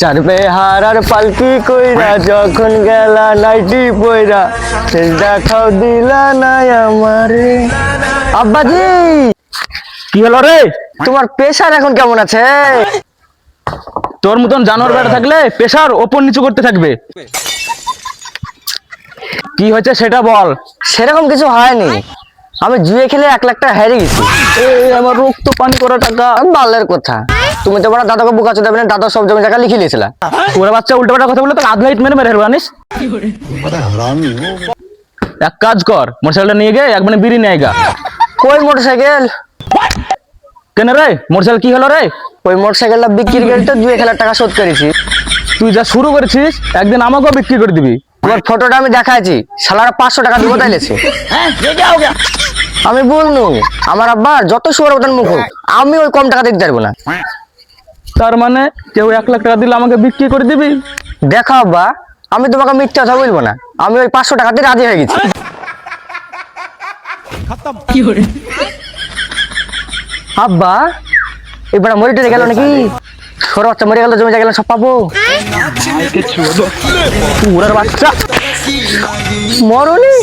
চার বেহারার পালকি কইরা যখন গেলা নাইটি পইরা শেষ দেখাও দিলা নাই আমারে। আব্বাজি! কি হলো রে? তোমার পেশার এখন কেমন আছে? তোর মতন জানোয়ার বেড়া থাকলে প্রেশার ওপর নিচু করতে থাকবে। কি হয়েছে সেটা বল। সেরকম কিছু হয়নি। আমি জুয়ে খেলে এক লাখ টাকা হেরে গেছি। এই আমার রক্ত পানি করা টাকা। বালের কথা। তুমি তো বড় দাদাকে বুকা চোদাবে না দাদা সব জমি জায়গা লিখে নিয়েছিলা ওরা বাচ্চা উল্টো পাল্টা কথা বলে তো আধ লাইট মেরে মেরে হেরবো জানিস? এক কাজ কর মোটরসাইকেলটা নিয়ে গে একবারে বিড়ি নিয়ে গা। কই মোটরসাইকেল? কেন রে? মোটরসাইকেল কি হলো রে? ওই মোটরসাইকেলটা বিক্রি করে তো জুয়ে খেলার টাকা শোধ করেছি। তুই যা শুরু করেছিস একদিন আমাকেও বিক্রি করে দিবি। তোমার ফটোটা আমি দেখাইছি শালারা পাঁচশো টাকা দিব তাইলেছে আমি বলনু আমার আব্বার যত সুয়ার ওটার মুখ আমি ওই কম টাকা দিতে পারব না। তার মানে কেউ এক লাখ টাকা দিলে আমাকে বিক্রি করে দিবি? দেখো বা আমি তোমাকে মিথ্যা কথা বলব না। আমি ওই পাঁচশো টাকাতে রাজি হয়ে গেছি। আব্বা এবার মরে টেরে গেল নাকি? ছোট বাচ্চা মরে গেল জমি জায়গা সব পাবো। পুরার বাচ্চা। মরনি?